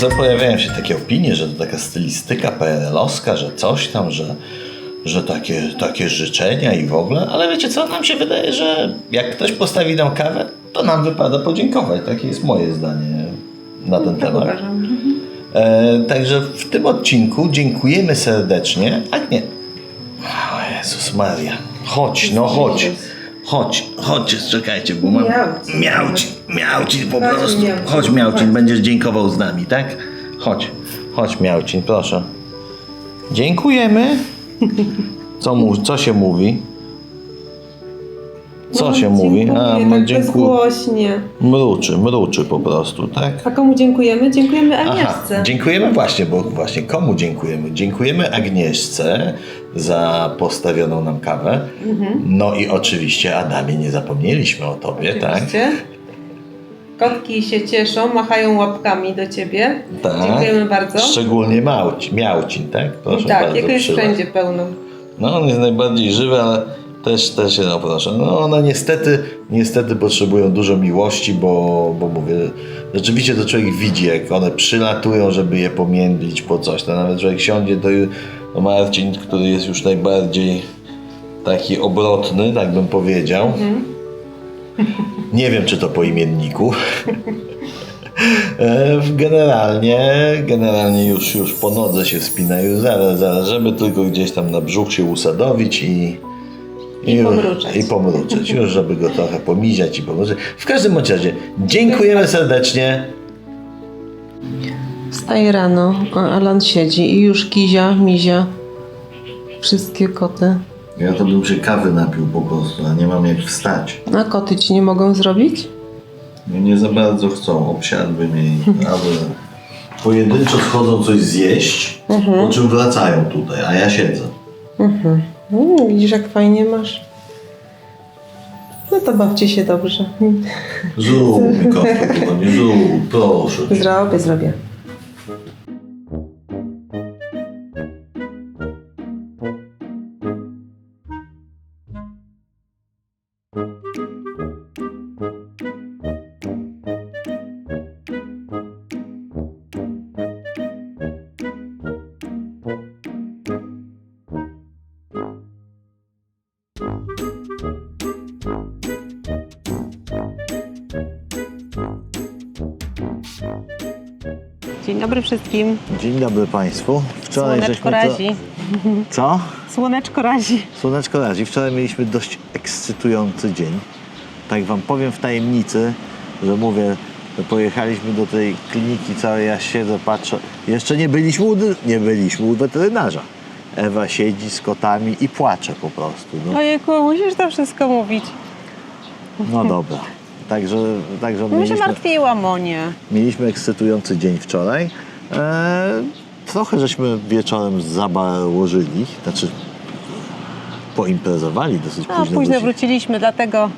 co, pojawiają się takie opinie, że to taka stylistyka PRL-owska, że coś tam, że, że takie, takie życzenia i w ogóle, ale wiecie co, nam się wydaje, że jak ktoś postawi nam kawę, to nam wypada podziękować. Takie jest moje zdanie na ten Tak temat. E, także w tym odcinku dziękujemy serdecznie. A nie. O Jezus Maria. Chodź, no chodź. Chodź, chodź, czekajcie, bo mam. Miałcin, miałcin po Chodź, prostu. Chodź, miałcin, Chodź. będziesz dziękował z nami, tak? Chodź, chodź, miałcin, proszę. Dziękujemy. Co, mu, co się mówi? Co się mówi? A, no tak bezgłośnie. Mruczy, mruczy po prostu, tak? A komu dziękujemy? Dziękujemy Aha, Agnieszce. dziękujemy właśnie, bo właśnie komu dziękujemy? Dziękujemy Agnieszce za postawioną nam kawę. Mhm. No i oczywiście Adamie, nie zapomnieliśmy o tobie, tak? Oczywiście. Kotki się cieszą, machają łapkami do ciebie. Tak. Dziękujemy bardzo. Szczególnie Małci, Miałcin, tak? Proszę tak, bardzo, jego jest wszędzie pełno. No on jest najbardziej żywy, ale też, też się proszę. No one niestety, niestety potrzebują dużo miłości, bo, bo mówię, rzeczywiście to człowiek widzi, jak one przylatują, żeby je pomiędlić po coś. To nawet człowiek siądzie, to no Marcin, który jest już najbardziej taki obrotny, tak bym powiedział. Nie wiem, czy to po imienniku. E, Generalnie, generalnie już, już po nodze się wspina, już zaraz, zaraz, żeby tylko gdzieś tam na brzuch się usadowić i, I już- pomruczeć. I pomruczeć, już żeby go trochę pomiziać i pomruczeć. W każdym bądź razie, dziękujemy serdecznie. Wstaje rano, Alan siedzi i już Kizia, Mizia, wszystkie koty. Ja to bym się kawy napił po prostu, a nie mam jak wstać. A koty ci nie mogą zrobić? No nie za bardzo chcą, obsiadły mnie i albo pojedynczo schodzą coś zjeść, po czym wracają tutaj, a ja siedzę. Mm, widzisz jak fajnie masz? No to bawcie się dobrze. Zrób kostkę, tylko nie zrób, proszę. cię. Zrobię, zrobię. Dzień dobry wszystkim. Dzień dobry Państwu. Wczoraj Słoneczko żeśmy to- razi. Co? Słoneczko razi. Słoneczko razi. Wczoraj mieliśmy dość ekscytujący dzień. Tak Wam powiem w tajemnicy, że mówię, że pojechaliśmy do tej kliniki całej, ja siedzę, patrzę. Jeszcze nie byliśmy u, nie byliśmy u weterynarza. Ewa siedzi z kotami i płacze po prostu. No, Ojejku, musisz to wszystko mówić. No dobra. Także, także No się mieliśmy, martwiłam o nie. mieliśmy ekscytujący dzień wczoraj. E, trochę żeśmy wieczorem zabałożyli, znaczy poimprezowali dosyć No, późno. późno wróci- wróciliśmy, dlatego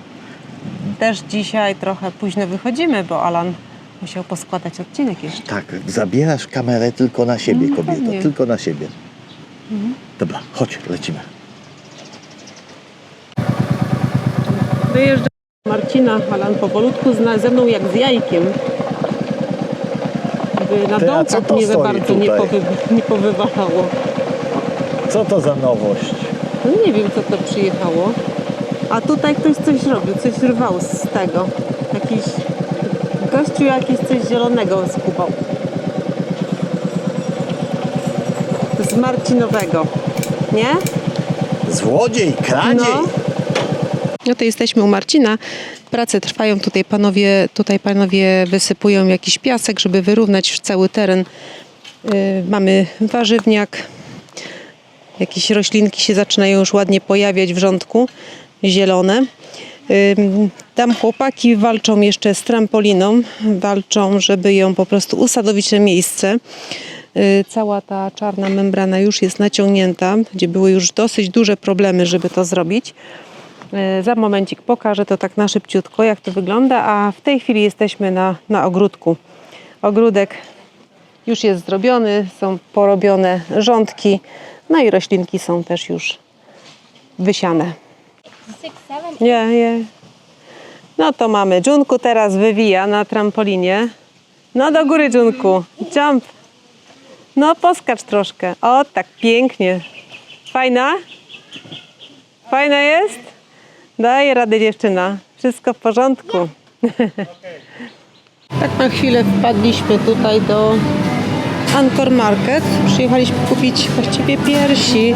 też dzisiaj trochę późno wychodzimy, bo Alan musiał poskładać odcinek jeszcze. Tak, zabierasz kamerę tylko na siebie, No, kobieto, pewnie. tylko na siebie. Dobra, chodź, lecimy. Wyjeżdża Marcina, Alan powolutku zna, ze mną jak z jajkiem. By na Ty, a co dołkach to mnie za stoi bardzo nie, tutaj? powy, nie powywalało. Co to za nowość? No nie wiem, co to przyjechało. A tutaj ktoś coś robił, coś rwał z tego. Jakiś gościu jakiś coś zielonego skubał. Z Marcinowego, nie? Złodziej, kradziej! No. No to jesteśmy u Marcina. Prace trwają tutaj panowie, tutaj panowie wysypują jakiś piasek, żeby wyrównać cały teren. Yy, mamy warzywniak. Jakieś roślinki się zaczynają już ładnie pojawiać w rządku, zielone. Ym, Tam chłopaki walczą jeszcze z trampoliną, walczą, żeby ją po prostu usadowić na miejsce. Yy, Cała ta czarna membrana już jest naciągnięta, gdzie były już dosyć duże problemy, żeby to zrobić. Yy, Za momencik pokażę to tak na szybciutko, jak to wygląda, a w tej chwili jesteśmy na, na ogródku. Ogródek już jest zrobiony, są porobione rządki, no i roślinki są też już wysiane. Nie, nie. No to mamy. Junku teraz wywija na trampolinie. No do góry, Junku. Jump. No poskacz troszkę. O, tak pięknie. Fajna? Fajna jest? Daje radę dziewczyna. Wszystko w porządku. tak na chwilę wpadliśmy tutaj do Ankor Market. Przyjechaliśmy kupić właściwie piersi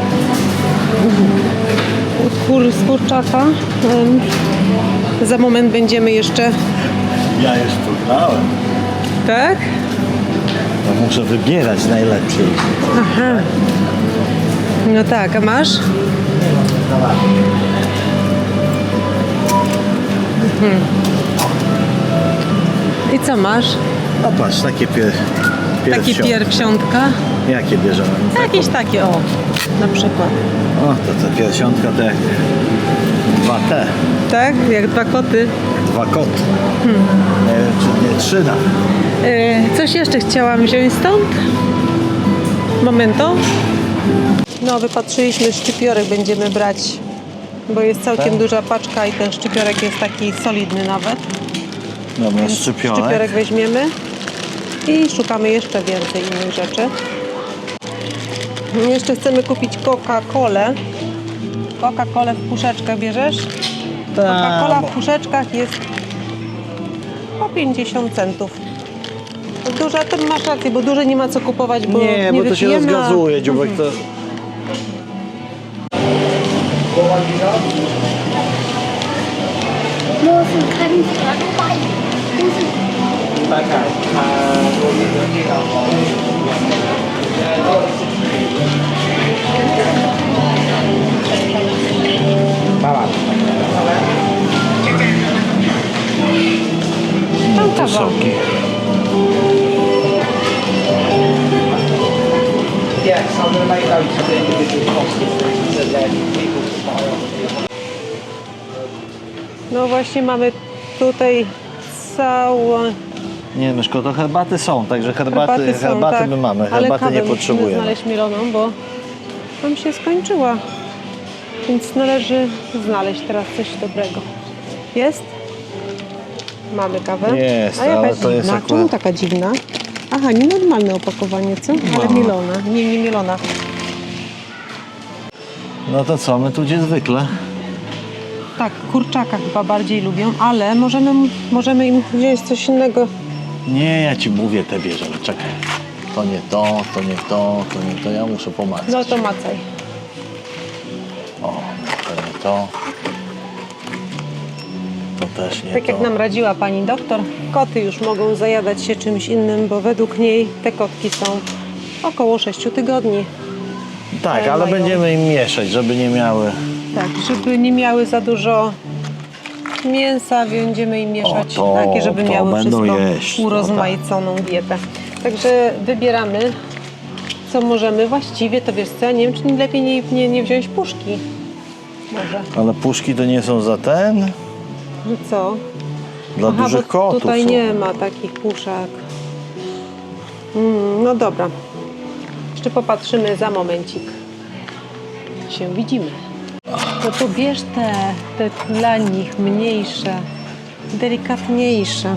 kur, z kurczaka. Em, Za moment będziemy jeszcze... Ja już wygrałem. Tak? No muszę wybierać najlepszy. Aha. No tak, a masz? Mhm. I co masz? No patrz, takie pier... Takie piersio. pierwsiątka? Jakie bierzemy? Jakieś takie, o, na przykład. O, to ta piersiątka to jak dwa T, Tak? Jak dwa koty. dwa koty. Nie wiem, czy nie trzy. E, coś jeszcze chciałam wziąć stąd? Momento. No, wypatrzyliśmy szczypiorek, będziemy brać, bo jest całkiem Tak? duża paczka i ten szczypiorek jest taki solidny nawet. Dobra, Więc szczypiorek. szczypiorek weźmiemy i szukamy jeszcze więcej innych rzeczy. Jeszcze chcemy kupić Coca-Colę. Coca-Colę w puszeczkach bierzesz? Coca-Cola w puszeczkach jest po 50 centów. Duża, to masz rację, bo duże nie ma co kupować, bo Nie, bo to się rozgazuje, dziubek to... โมสุคันสาไปโมสุปาขาพาโดนเรื่องที่เราขอบ้าบなんかがいや、その前から一緒に出てくるコンセプトで No właśnie mamy tutaj całe Nie, Myszko, to herbaty są, także herbaty, herbaty herbaty, są, tak. my mamy, Ale herbaty kawę nie musimy potrzebujemy. znaleźć mieloną, bo nam się skończyła. Więc należy znaleźć teraz coś dobrego. Jest? Mamy kawę. Jest, A jaka ale to jest akurat- Czemu taka dziwna? Aha, nienormalne opakowanie, co? Ale No. mielona. Nie, nie mielona. No to co, my tu gdzie zwykle. Tak, kurczaka chyba bardziej lubią, ale możemy, możemy im wziąć coś innego. Nie, ja ci mówię, te bierzemy, czekaj. To nie to, to nie to, to nie to, ja muszę pomacać. No to macaj. O, to nie to. To też nie Tak to. jak nam radziła pani doktor, koty już mogą zajadać się czymś innym, bo według niej te kotki są około 6 tygodni. Tak, ale ale mają- będziemy im mieszać, żeby nie miały... Tak, żeby nie miały za dużo mięsa, będziemy im mieszać O, to- takie, żeby to miały będą wszystko jeść, to urozmaiconą dietę. Także wybieramy, co możemy. Właściwie to wiesz co, ja nie wiem, czy lepiej nie, nie, nie wziąć puszki. Może, Ale puszki to nie są za ten? że co? Dla Aha, dużych bo kotów tutaj są. nie ma takich puszek. Mm, no dobra. Jeszcze popatrzymy za momencik. Się widzimy. No to bierz te, te dla nich mniejsze, delikatniejsze.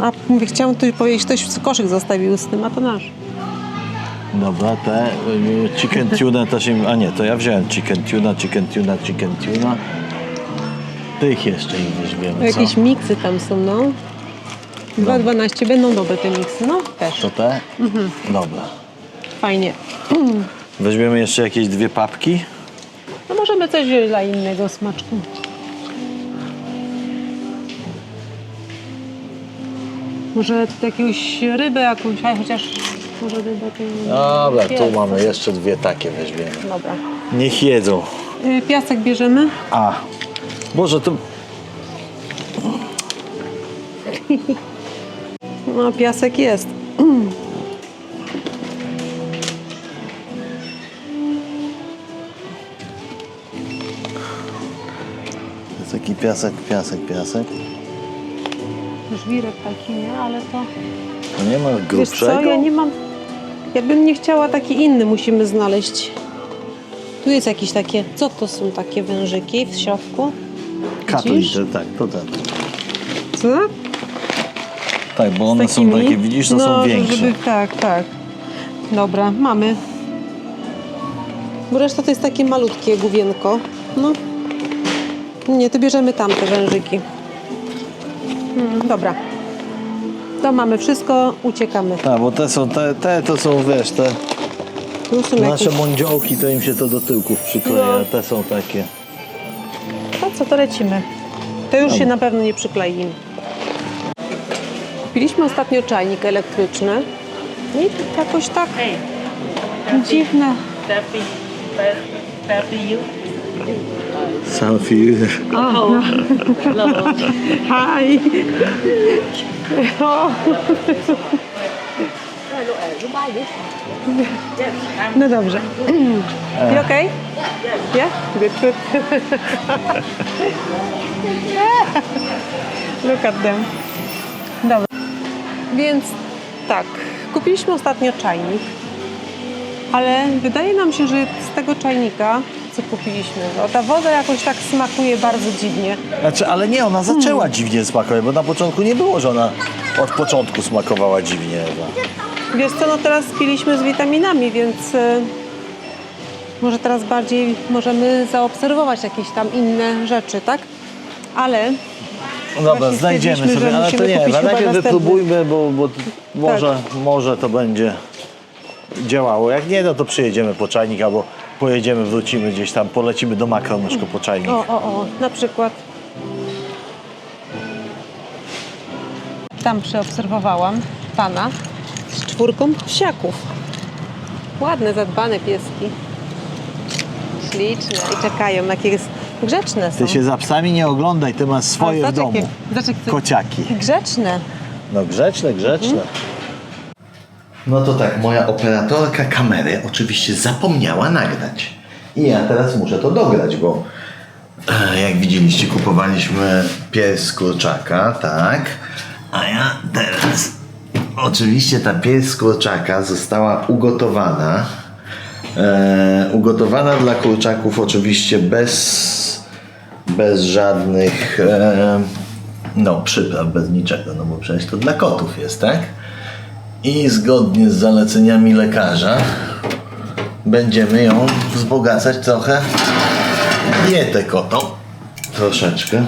A mówię, chciałam tu powiedzieć, ktoś koszyk zostawił z tym, a to nasz. Dobra, te y, chicken tuna też im... A nie, to ja wziąłem chicken tuna, chicken tuna, chicken tuna. Tych jeszcze im weźmiemy, co? Jakieś miksy tam są, no. 2,12 będą dobre te miksy, no też. To te? Mhm. Dobra. Fajnie. Weźmiemy jeszcze jakieś dwie papki. Możemy coś dla innego smaczku. Może jakąś rybę jakąś, a chociaż może rybę to... Dobra, tu Jest. mamy jeszcze dwie takie weźmiemy. Dobra. Niech jedzą. Y, Piasek bierzemy. A, Boże, to No piasek jest. piasek, piasek, piasek. Żwirek taki, nie? Ale to... To nie ma Wiesz grubszego? co, ja nie mam... Ja bym nie chciała taki inny, musimy znaleźć. Tu jest jakieś takie... Co to są takie wężyki w środku? Katuj, Widzisz? tak, to ten. Co? Tak, bo one takimi. są takie, widzisz, to no, są większe. Żeby, tak, tak. Dobra, mamy. Bo reszta to jest takie malutkie główienko. No. Nie, to bierzemy tamte wężyki. Mm, dobra. To mamy wszystko, uciekamy. Tak, bo te są, te, te to są, wiesz, te Tu są nasze jakieś... mądziołki, to im się to do tyłków przykleja, No. te są takie. To co, to lecimy. To już się na pewno nie przyklei. Kupiliśmy ostatnio czajnik elektryczny. I jakoś tak dziwne. Selfie. Hi. O. No dobrze. You okay? Yeah? Good, good. Look at them. Dobra. Więc tak, kupiliśmy ostatnio czajnik, ale wydaje nam się, że z tego czajnika, co kupiliśmy, no, ta woda jakoś tak smakuje bardzo dziwnie. Znaczy, ale nie, ona zaczęła dziwnie smakować, bo na początku nie było, że ona od początku smakowała dziwnie. Ewa. Wiesz co, no teraz piliśmy z witaminami, więc y, może teraz bardziej możemy zaobserwować jakieś tam inne rzeczy, tak? Ale No dobra, Właśnie znajdziemy stwierdziliśmy, sobie, że ale to musimy nie, kupić Ewa, chyba najpierw następny. wypróbujmy, bo, bo t- może, może to będzie działało. Jak nie, no to przyjedziemy po czajnik albo pojedziemy, wrócimy gdzieś tam, polecimy do Makronuszko po czajnik. o, o, o, na przykład tam przeobserwowałam pana z czwórką psiaków. Ładne, zadbane pieski. Śliczne i czekają, jakie jest grzeczne są. Ty się za psami nie oglądaj, ty masz swoje A, w zobacz, domu. jakie- Zobacz, jak to- Kociaki. Grzeczne. No grzeczne, grzeczne. No to tak, moja operatorka kamery oczywiście zapomniała nagrać. I ja teraz muszę to dograć, bo e, jak widzieliście, kupowaliśmy pierś z kurczaka, tak? A ja teraz oczywiście ta pierś z kurczaka została ugotowana. E, ugotowana dla kurczaków oczywiście bez, bez żadnych e, no przypraw, bez niczego, no bo przecież to dla kotów jest, tak? I zgodnie z zaleceniami lekarza będziemy ją wzbogacać trochę dietę kotą. Troszeczkę.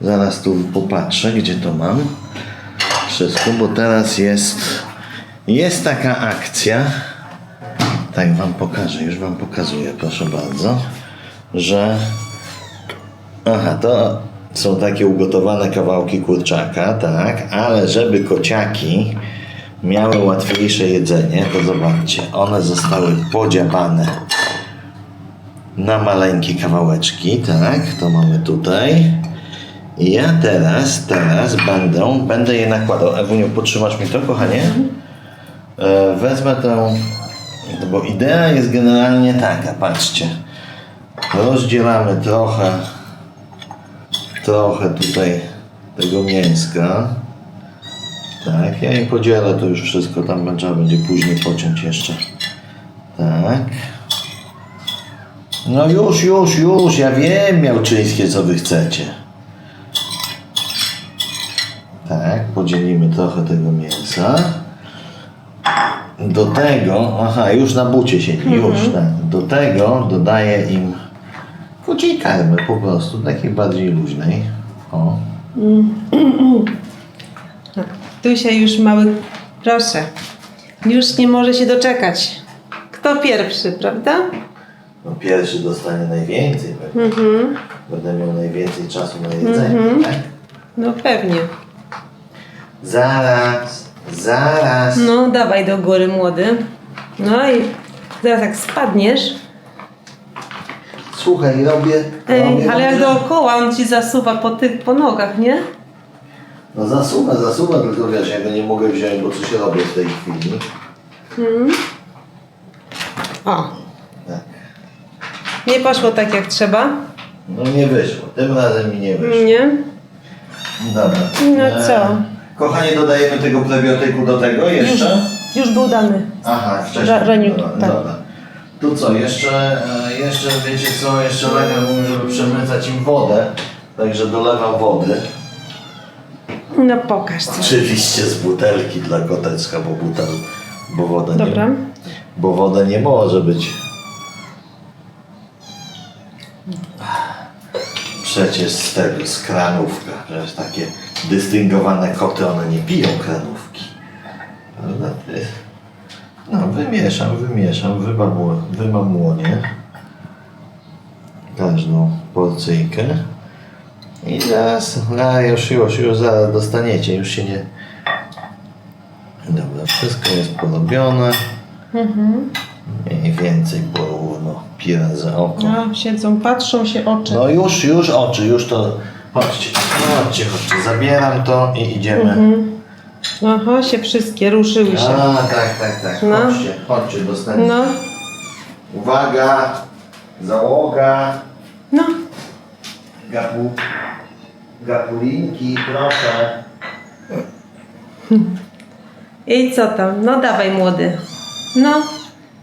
Zaraz tu popatrzę, gdzie to mam. Wszystko, bo teraz jest jest taka akcja. Tak wam pokażę, już wam pokazuję, proszę bardzo, że Aha, to są takie ugotowane kawałki kurczaka, tak, ale żeby kociaki miały łatwiejsze jedzenie, to zobaczcie, one zostały podziabane na maleńkie kawałeczki, tak, to mamy tutaj. Ja teraz, teraz będę, będę je nakładał. Ewuniu, potrzymasz mi to, kochanie? E, wezmę tą, no bo idea jest generalnie taka, patrzcie. Rozdzielamy trochę trochę tutaj tego mięska. Tak, ja im podzielę to już wszystko, tam trzeba będzie później pociąć jeszcze. Tak. No już, już, już, ja wiem miałczyńskie co wy chcecie. Tak, podzielimy trochę tego mięsa. Do tego, aha, już na bucie siedzi, już, tak. Do tego dodaję im kociej karmy po prostu, takiej bardziej luźnej. O. Tusia już mały, proszę. Już nie może się doczekać. Kto pierwszy, prawda? No pierwszy dostanie najwięcej pewnie. Będę miał najwięcej czasu na jedzenie, tak? No pewnie. Zaraz, zaraz. No dawaj do góry młody. No i zaraz jak spadniesz. Słuchaj, robię, Ej, robię ale jak dookoła on ci zasuwa po tych po nogach, nie? No zasuwa, zasuwa, tylko wiesz, ja go nie mogę wziąć, bo coś robię w tej chwili. O. Tak. Nie poszło tak jak trzeba. No nie wyszło, tym razem mi nie wyszło. Nie? Dobra. No E, co? Kochanie, dodajemy tego prebiotyku do tego jeszcze? Już był dany. Aha, wcześniej. Ra- Reniu, dobra, tak. dobra. Tu co, jeszcze, e, jeszcze wiecie co, jeszcze lekarz mówił, żeby przemycać im wodę, także dolewam wody. No pokaż coś. Oczywiście z butelki dla koteczka, bo butel, bo woda Dobra. nie, bo woda nie może być. Przecież z tego, z kranówka. Przecież takie dystyngowane koty, one nie piją kranówki. Prawda? No, wymieszam, wymieszam, wymamuję każdą porcyjkę. I zaraz, a już, już, już zaraz dostaniecie, już się nie... Dobra, wszystko jest porobione. Mniej więcej porówno, pira za oko. No, siedzą, patrzą się oczy. No już, już oczy, już to... Chodźcie, chodźcie, chodźcie, zabieram to i idziemy. Aha, się wszystkie ruszyły się. A, tak, tak, tak, No. chodźcie, chodźcie, dostaniecie. No, Uwaga, załoga, no. gapu, gapulinki, proszę. I co tam? No dawaj młody. No,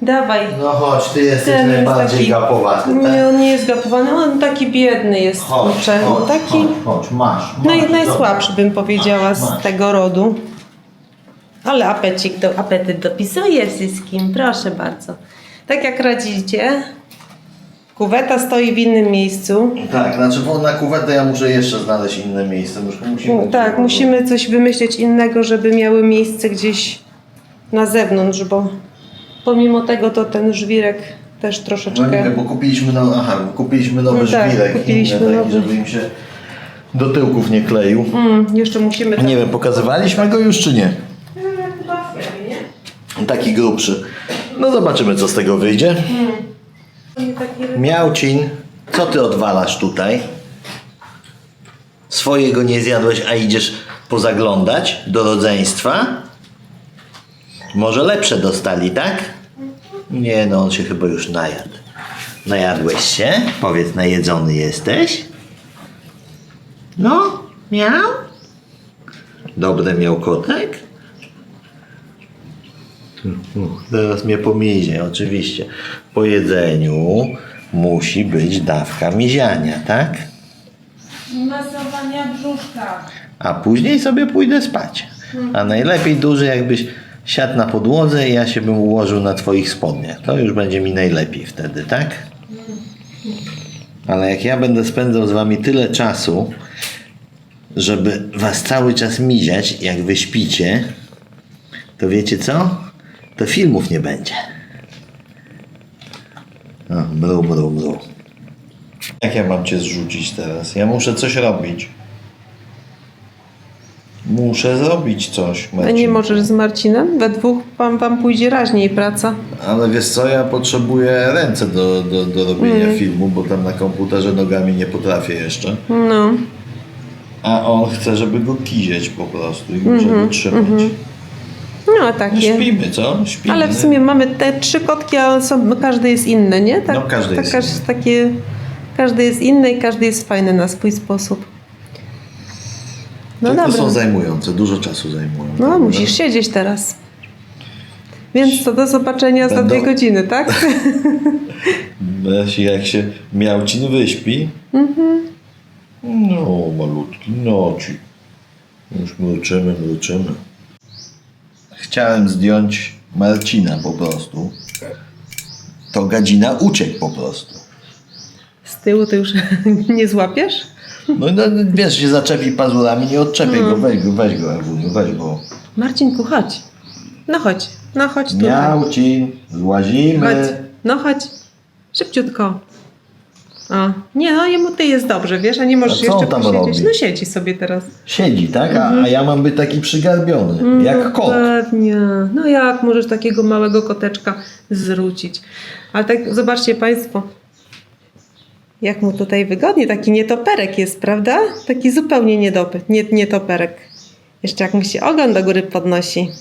dawaj. No chodź, ty jesteś Ten jest najbardziej taki- gapowaty, tak? Nie, on nie jest gapowany, on taki biedny jest. Chodź, kurczę. chodź, taki chodź, chodź, masz, no masz, i najsłabszy bym powiedziała Masz, z masz. tego rodu. Ale apecik do, apetyt dopisuje wszystkim, proszę bardzo. Tak jak radzicie, kuweta stoi w innym miejscu. Tak, znaczy bo na kuwetę ja muszę jeszcze znaleźć inne miejsce. Musimy Tak, musimy coś wymyślić innego, żeby miały miejsce gdzieś na zewnątrz, bo pomimo tego to ten żwirek też No nie troszeczkę... wiem, bo kupiliśmy, no, aha, kupiliśmy nowy No tak, żwirek, kupiliśmy inny, taki, żeby im się do tyłków nie kleił. Mm, jeszcze musimy... tak- Nie wiem, pokazywaliśmy go już czy nie? Chyba nie? Taki grubszy. No zobaczymy co z tego wyjdzie. Nie taki Miałcin, co ty odwalasz tutaj? Swojego nie zjadłeś, a idziesz pozaglądać do rodzeństwa? Może lepsze dostali, tak? Nie, no on się chyba już najadł. Najadłeś się? Powiedz, najedzony jesteś? No, miał? Dobre miał kotek? Teraz mnie pomizie, oczywiście. Po jedzeniu musi być dawka miziania, tak? Masowania brzuszka. A później sobie pójdę spać. A najlepiej duży, jakbyś siadł na podłodze i ja się bym ułożył na twoich spodniach. To już będzie mi najlepiej wtedy, tak? Ale jak ja będę spędzał z wami tyle czasu, żeby was cały czas miziać, jak wy śpicie, to wiecie co? To filmów nie będzie. O, mru, mru, mru. Jak ja mam cię zrzucić teraz? Ja muszę coś robić. Muszę zrobić coś. A nie możesz z Marcinem? We dwóch wam, wam pójdzie raźniej praca. Ale wiesz co, ja potrzebuję ręce do, do, do robienia filmu, bo tam na komputerze nogami nie potrafię jeszcze. No. A on chce, żeby go kizieć po prostu i muszę go trzymać. No No, takie. śpimy, co? Śpimy. Ale w sumie mamy te trzy kotki, a są, każdy jest inny, nie? Tak, No, każdy jest taka- inny. Takie, każdy jest inny i każdy jest fajny na swój sposób. No Tylko dobra. są zajmujące, dużo czasu zajmują. No, prawda? musisz siedzieć teraz. Więc to do zobaczenia za Będą- dwie godziny, tak? Jak się miałcin wyśpi. Mhm. No, malutki, no ci. Już mruczymy, mruczymy. Chciałem zdjąć Marcina po prostu. To gadzina uciekł po prostu. Z tyłu to już nie złapiesz? No, no wiesz, się zaczepi pazurami, nie odczepiaj go, weź go, weź go, Ewuniu, weź go. Marcinku, chodź. No chodź. No chodź tutaj. Złazimy. Chodź. No chodź. Szybciutko. O. Nie, no jemu ty jest dobrze, wiesz, a nie możesz A jeszcze tam posiedzieć. robi? No siedzi sobie teraz. Siedzi, tak? A, Mhm. a ja mam być taki przygarbiony, jak kot. Pewnie. No jak możesz takiego małego koteczka zwrócić? Ale tak zobaczcie Państwo, jak mu tutaj wygodnie. Taki nietoperek jest, prawda? Taki zupełnie niedopy, nie, nietoperek. Jeszcze jak mu się ogon do góry podnosi.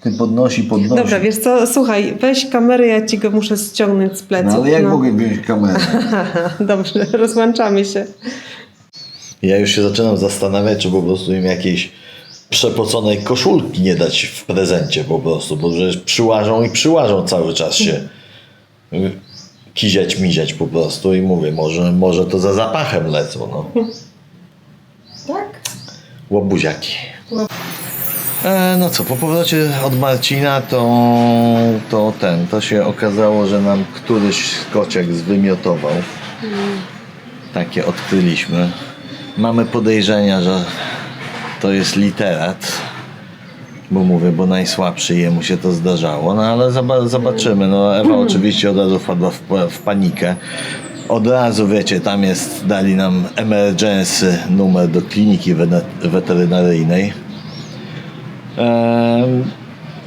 Ty podnosi, podnosi. Dobra, wiesz co, słuchaj, weź kamerę, ja ci go muszę ściągnąć z pleców. No ale jak no. mogę wziąć kamerę? Dobrze, rozłączamy się. Ja już się zaczynam zastanawiać, czy po prostu im jakiejś przepoconej koszulki nie dać w prezencie po prostu, bo przecież przyłażą i przyłażą cały czas się kiziać, miziać po prostu i mówię, może, może to za zapachem lecą, no. Tak? łobuziaki. E, no co, po powrocie od Marcina to, to ten, to się okazało, że nam któryś kociak zwymiotował. Takie odkryliśmy. Mamy podejrzenia, że to jest literat. Bo mówię, bo najsłabszy jemu się to zdarzało, no ale zoba- zobaczymy. No Ewa oczywiście od razu wpadła w, w panikę. Od razu, wiecie, tam jest, dali nam emergency numer do kliniki wene- weterynaryjnej.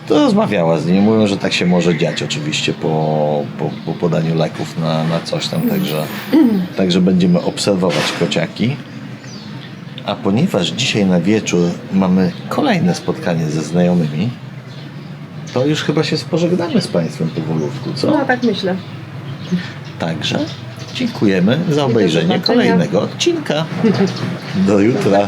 To rozmawiała z nim, mówią, że tak się może dziać oczywiście po, po, po podaniu leków na, na coś tam, także, także będziemy obserwować kociaki. A ponieważ dzisiaj na wieczór mamy kolejne spotkanie ze znajomymi, to już chyba się pożegnamy z Państwem powolutku, co? No tak myślę. Także dziękujemy za obejrzenie kolejnego odcinka. Do jutra.